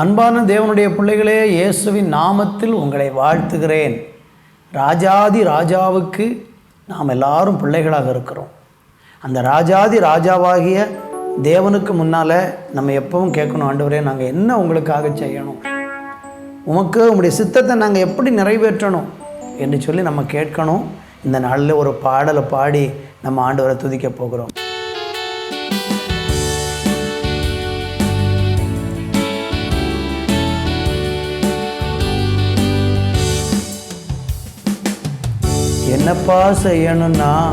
அன்பான தேவனுடைய பிள்ளைகளே இயேசுவின் நாமத்தில் உங்களை வாழ்த்துகிறேன். ராஜாதி ராஜாவுக்கு நாம் எல்லாரும் பிள்ளைகளாக இருக்கிறோம். அந்த ராஜாதி ராஜாவாகிய தேவனுக்கு முன்னால் நம்ம எப்பவும் கேட்கணும் ஆண்டவரே நாங்கள் என்ன உங்களுக்காக செய்யணும்? உமக்கு உங்களுடைய சித்தத்தை நாங்கள் எப்படி நிறைவேற்றணும்? என்று சொல்லி நம்ம கேட்கணும். இந்த நாளில் ஒரு பாடலை பாடி நம்ம ஆண்டவரை துதிக்க போகிறோம். என்னப்பா செய்யணும்னா?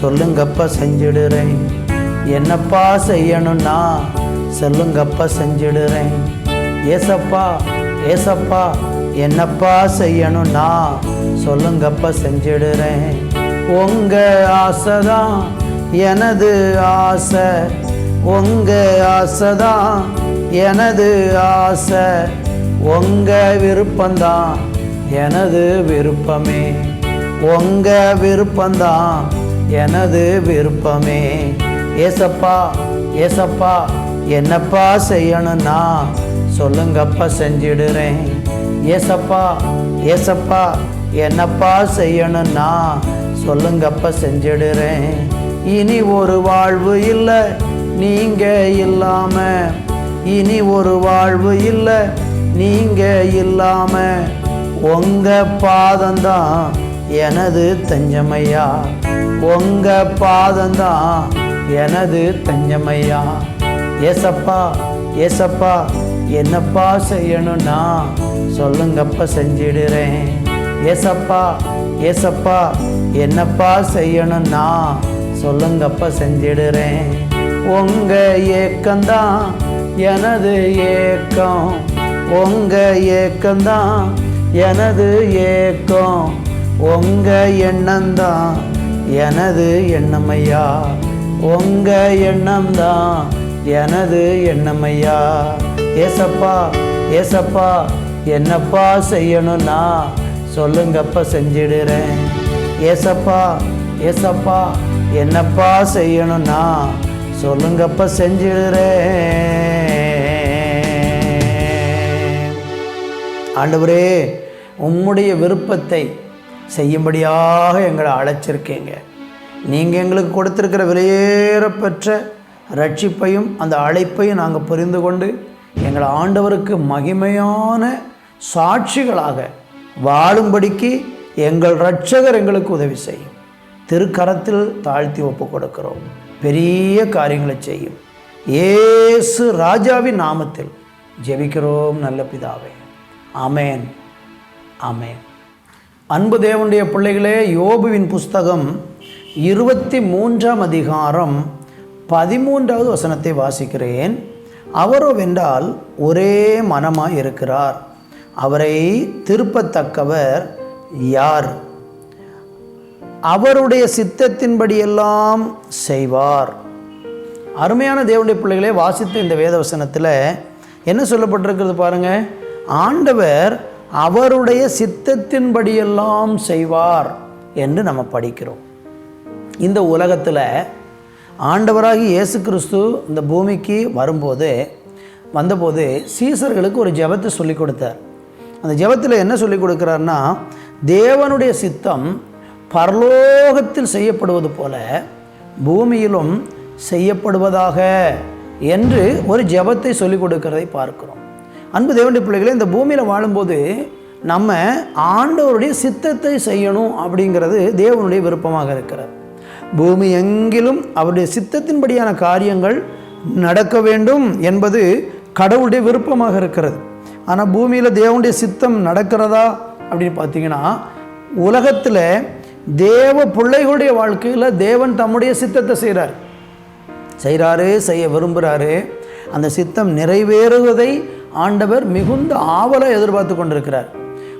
சொல்லுங்கப்பா செஞ்சிடுறேன். என்னப்பா செய்யணும்னா? சொல்லுங்கப்பா செஞ்சிடுறேன். ஏசப்பா ஏசப்பா என்னப்பா செய்யணும்னா? சொல்லுங்கப்பா செஞ்சிடுறேன். உங்கள் ஆசை தான் எனது ஆசை. உங்கள் ஆசை தான் எனது ஆசை. உங்கள் விருப்பம்தான் எனது விருப்பமே. உங்கள் விருப்பந்தான் எனது விருப்பமே. ஏசப்பா ஏசப்பா என்னப்பா செய்யணும்னா சொல்லுங்கப்பா செஞ்சிடுறேன். ஏசப்பா ஏசப்பா என்னப்பா செய்யணும்னா சொல்லுங்கப்பா செஞ்சிடுறேன். இனி ஒரு வாழ்வு இல்லை நீங்கள் இல்லாமல் இனி ஒரு வாழ்வு இல்லை நீங்கள் இல்லாமல் உங்க பாதம்தான் எனது தஞ்சமையா? உங்க பாதந்தான் எனது தஞ்சமையா? ஏசப்பா ஏசப்பா என்னப்பா செய்யணும்னா? சொல்லுங்கப்பா செஞ்சிடுறேன். ஏசப்பா ஏசப்பா என்னப்பா செய்யணும்னா? சொல்லுங்கப்பா செஞ்சிடுறேன். உங்க ஏக்கம்தான் எனது ஏக்கம். உங்க ஏக்கம்தான் எனது ஏக்கம். உங்க எண்ணம்தான் எனது எண்ணமையா? உங்க எண்ணம்தான் எனது எண்ணமையா? ஏசப்பா ஏசப்பா என்னப்பா செய்யணும்னா? சொல்லுங்கப்பா செஞ்சிடுறேன். ஏசப்பா ஏசப்பா என்னப்பா செய்யணும்னா? சொல்லுங்கப்பா செஞ்சிடுறேன். ஆண்டவரே உம்முடைய விருப்பத்தை செய்யும்படியாக எங்களை அழைச்சிருக்கீங்க. நீங்கள் எங்களுக்கு கொடுத்துருக்கிற விலையேறப்பெற்ற ரட்சிப்பையும் அந்த அழைப்பையும் நாங்கள் புரிந்து கொண்டு எங்களை ஆண்டவருக்கு மகிமையான சாட்சிகளாக வாழும்படிக்கு எங்கள் ரட்சகர் எங்களுக்கு உதவி செய்யும். திருக்கரத்தில் தாழ்த்தி ஒப்பு கொடுக்கிறோம். பெரிய காரியங்களை செய்யும். ஏசு ராஜாவின் நாமத்தில் ஜெபிக்கிறோம் நல்ல பிதாவே. அமேன் அமேன் அன்பு தேவனுடைய பிள்ளைகளே யோபுவின் புஸ்தகம் இருபத்தி மூன்றாம் அதிகாரம் பதிமூன்றாவது வசனத்தை வாசிக்கிறேன். அவரோ வென்றால் ஒரே மனமாக இருக்கிறார் அவரை திருப்பத்தக்கவர் யார்? அவருடைய சித்தத்தின்படியெல்லாம் செய்வார். அருமையான தேவனுடைய பிள்ளைகளே வாசித்த இந்த வேதவசனத்தில் என்ன சொல்லப்பட்டிருக்கிறது பாருங்கள் ஆண்டவர் அவருடைய சித்தத்தின்படியெல்லாம் செய்வார் என்று நம்ம படிக்கிறோம். இந்த உலகத்தில் ஆண்டவராகி இயேசு கிறிஸ்து இந்த பூமிக்கு வரும்போது வந்தபோது சீசர்களுக்கு ஒரு ஜெபத்தை சொல்லி கொடுத்தார். அந்த ஜெபத்தில் என்ன சொல்லி கொடுக்குறாருன்னா தேவனுடைய சித்தம் பரலோகத்தில் செய்யப்படுவது போல பூமியிலும் செய்யப்படுவதாக என்று ஒரு ஜெபத்தை சொல்லிக் கொடுக்கிறதை பார்க்கிறோம். அன்பு தேவனுடைய பிள்ளைகளே இந்த பூமியில் வாழும்போது நம்ம ஆண்டவருடைய சித்தத்தை செய்யணும் அப்படிங்கிறது தேவனுடைய விருப்பமாக இருக்கிறது. பூமி எங்கிலும் அவருடைய சித்தத்தின்படியான காரியங்கள் நடக்க வேண்டும் என்பது கடவுளுடைய விருப்பமாக இருக்கிறது. ஆனால் பூமியில் தேவனுடைய சித்தம் நடக்கிறதா அப்படின்னு பார்த்தீங்கன்னா உலகத்தில் தேவ பிள்ளைகளுடைய வாழ்க்கையில் தேவன் தம்முடைய சித்தத்தை செய்கிறார் செய்கிறாரு செய்ய விரும்புகிறாரு அந்த சித்தம் நிறைவேறுவதை ஆண்டவர் மிகுந்த ஆவலை எதிர்பார்த்து கொண்டிருக்கிறார்.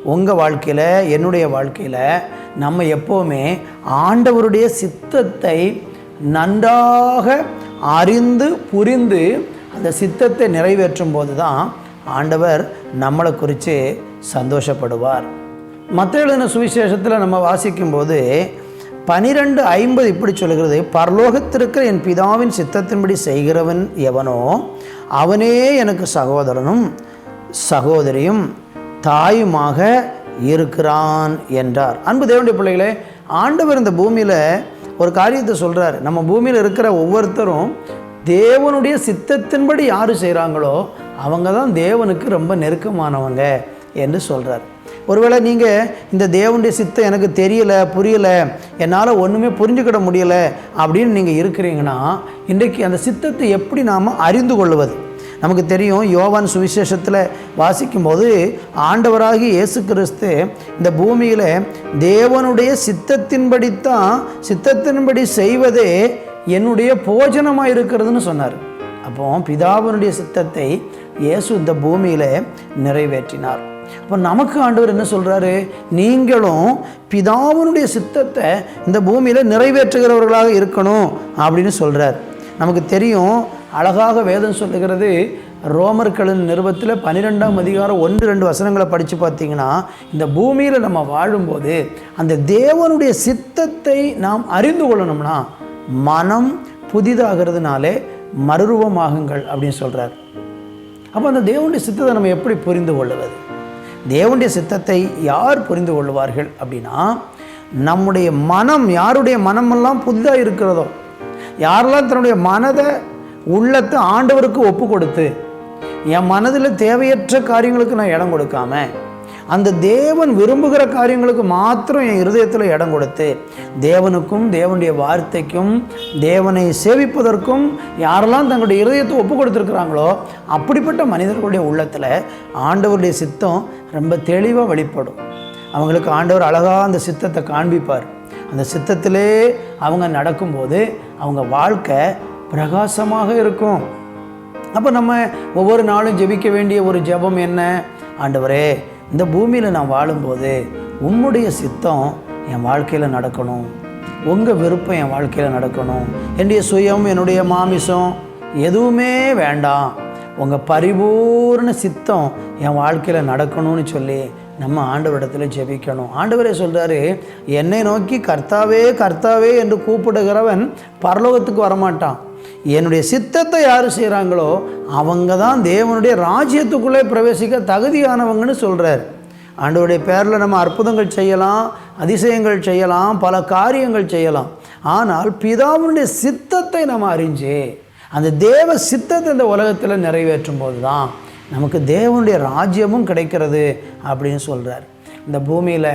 உங்கள் வாழ்க்கையில் என்னுடைய வாழ்க்கையில் நம்ம எப்போவுமே ஆண்டவருடைய சித்தத்தை நன்றாக அறிந்து புரிந்து அந்த சித்தத்தை நிறைவேற்றும் போது தான் ஆண்டவர் நம்மளை குறித்து சந்தோஷப்படுவார். மற்ற எழுதின சுவிசேஷத்தில் நம்ம வாசிக்கும்போது பனிரெண்டு ஐம்பது இப்படி சொல்கிறது பரலோகத்திற்கிற என் பிதாவின் சித்தத்தின்படி செய்கிறவன் எவனோ அவனே எனக்கு சகோதரனும் சகோதரியும் தாயுமாக இருக்கிறான் என்றார். அன்பு தேவனுடைய பிள்ளைகளே ஆண்டவர் இந்த பூமியில் ஒரு காரியத்தை சொல்கிறார் நம்ம பூமியில் இருக்கிற ஒவ்வொருத்தரும் தேவனுடைய சித்தத்தின்படி யார் செய்கிறாங்களோ அவங்க தான் தேவனுக்கு ரொம்ப நெருக்கமானவங்க என்று சொல்கிறார் ஒருவேளை நீங்கள் இந்த தேவனுடைய சித்தம் எனக்கு தெரியலை புரியலை என்னால் ஒன்றுமே புரிஞ்சுக்கிட முடியலை அப்படின்னு நீங்கள் இருக்கிறீங்கன்னா இன்றைக்கு அந்த சித்தத்தை எப்படி நாம் அறிந்து கொள்வது? நமக்கு தெரியும் யோவான் சுவிசேஷத்தில் வாசிக்கும்போது ஆண்டவராகி இயேசு கிறிஸ்து இந்த பூமியில் தேவனுடைய சித்தத்தின்படித்தான் சித்தத்தின்படி செய்வதே என்னுடைய போஜனமாக இருக்கிறதுன்னு சொன்னார். அப்போ பிதாவினுடைய சித்தத்தை இயேசு இந்த பூமியில் நிறைவேற்றினார். அப்போ நமக்கு ஆண்டவர் என்ன சொல்கிறாரு நீங்களும் பிதாவினுடைய சித்தத்தை இந்த பூமியில் நிறைவேற்றுகிறவர்களாக இருக்கணும் அப்படின்னு சொல்கிறார் நமக்கு தெரியும் அழகாக வேதம் சொல்லுகிறது ரோமர்களின் நிருபத்தில் பன்னிரெண்டாம் அதிகாரம் ஒன்று ரெண்டு வசனங்களை படித்து பார்த்தீங்கன்னா இந்த பூமியில் நம்ம வாழும்போது அந்த தேவனுடைய சித்தத்தை நாம் அறிந்து கொள்ளணும்னா மனம் புதிதாகிறதுனாலே மறுரூபமாகுங்கள் அப்படின்னு சொல்கிறார் அப்போ அந்த தேவனுடைய சித்தத்தை நம்ம எப்படி புரிந்து கொள்ளுவது தேவனுடைய சித்தத்தை யார் புரிந்து கொள்வார்கள் அப்படின்னா நம்முடைய மனம் யாருடைய மனமெல்லாம் புதிதாக இருக்கிறதோ யாரெல்லாம் தன்னுடைய மனதை உள்ளத்தை ஆண்டவருக்கு ஒப்பு கொடுத்து என் மனதில் தேவையற்ற காரியங்களுக்கு நான் இடம் கொடுக்காம அந்த தேவன் விரும்புகிற காரியங்களுக்கு மாத்திரம் என் இருதயத்தில் இடம் கொடுத்து தேவனுக்கும் தேவனுடைய வார்த்தைக்கும் தேவனை சேவிப்பதற்கும் யாரெல்லாம் தங்களுடைய இருதயத்தை ஒப்பு கொடுத்துருக்குறாங்களோ அப்படிப்பட்ட மனிதர்களுடைய உள்ளத்தில் ஆண்டவருடைய சித்தம் ரொம்ப தெளிவாக வெளிப்படும். அவங்களுக்கு ஆண்டவர் அழகாக அந்த சித்தத்தை காண்பிப்பார். அந்த சித்தத்திலே அவங்க நடக்கும்போது அவங்க வாழ்க்கை பிரகாசமாக இருக்கும். அப்போ நம்ம ஒவ்வொரு நாளும் ஜெபிக்க வேண்டிய ஒரு ஜெபம் என்ன? ஆண்டவரே இந்த பூமியில் நான் வாழும்போது உம்முடைய சித்தம் என் வாழ்க்கையில் நடக்கணும். உங்கள் விருப்பம் என் வாழ்க்கையில் நடக்கணும். என்னுடைய சுயம் என்னுடைய மாமிசம் எதுவுமே வேண்டாம். உங்கள் பரிபூர்ண சித்தம் என் வாழ்க்கையில் நடக்கணும்னு சொல்லி நம்ம ஆண்டவரிடத்தில் ஜெபிக்கணும். ஆண்டவரே சொல்கிறாரு என்னை நோக்கி கர்த்தாவே கர்த்தாவே என்று கூப்பிடுகிறவன் பரலோகத்துக்கு வரமாட்டான். என்னுடைய சித்தத்தை யார் செய்கிறாங்களோ அவங்க தான் தேவனுடைய ராஜ்யத்துக்குள்ளே பிரவேசிக்க தகுதியானவங்கன்னு சொல்கிறார் ஆண்டவருடைய பேரில் நம்ம அற்புதங்கள் செய்யலாம் அதிசயங்கள் செய்யலாம் பல காரியங்கள் செய்யலாம். ஆனால் பிதாவுடைய சித்தத்தை நம்ம அறிஞ்சு அந்த தேவ சித்தத்தை இந்த உலகத்தில் நிறைவேற்றும் போது தான் நமக்கு தேவனுடைய ராஜ்யமும் கிடைக்கிறது அப்படின்னு சொல்கிறார் இந்த பூமியில்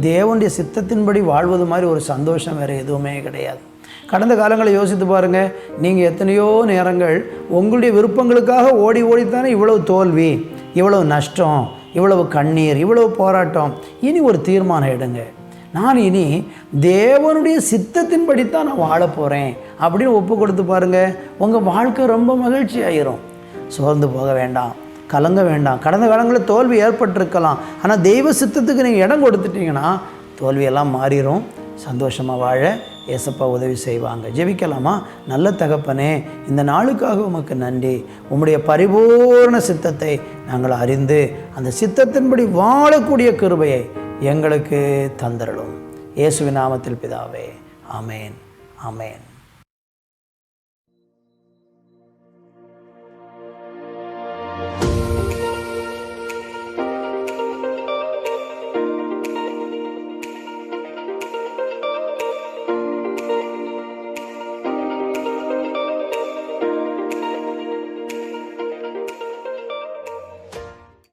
தேவனுடைய சித்தத்தின்படி வாழ்வது மாதிரி ஒரு சந்தோஷம் வேறு எதுவுமே கிடையாது. கடந்த காலங்களை யோசித்து பாருங்கள் நீங்கள் எத்தனையோ நேரங்கள் உங்களுடைய விருப்பங்களுக்காக ஓடி ஓடித்தானே இவ்வளவு தோல்வி இவ்வளவு நஷ்டம் இவ்வளவு கண்ணீர் இவ்வளவு போராட்டம். இனி ஒரு தீர்மானம் எடுங்க. நான் இனி தேவனுடைய சித்தத்தின்படித்தான் நான் வாழ போகிறேன் அப்படின்னு ஒப்பு கொடுத்து பாருங்கள் உங்கள் வாழ்க்கை ரொம்ப மகிழ்ச்சி ஆயிரும் சோர்ந்து போக வேண்டாம். கலங்க வேண்டாம். கடந்த காலங்களில் தோல்வி ஏற்பட்டிருக்கலாம். ஆனால் தெய்வ சித்தத்துக்கு நீங்கள் இடம் கொடுத்துட்டீங்கன்னா தோல்வியெல்லாம் மாறிடும் சந்தோஷமாக வாழ ஏசப்பா உதவி செய்வாங்க. ஜெபிக்கலாமா? நல்ல தகப்பனே இந்த நாளுக்காக உமக்கு நன்றி. உம்முடைய பரிபூர்ண சித்தத்தை நாங்கள் அறிந்து அந்த சித்தத்தின்படி வாழக்கூடிய கிருபையை எங்களுக்கு தந்தரலும் இயேசுவின் நாமத்தில் பிதாவே ஆமேன் ஆமேன்.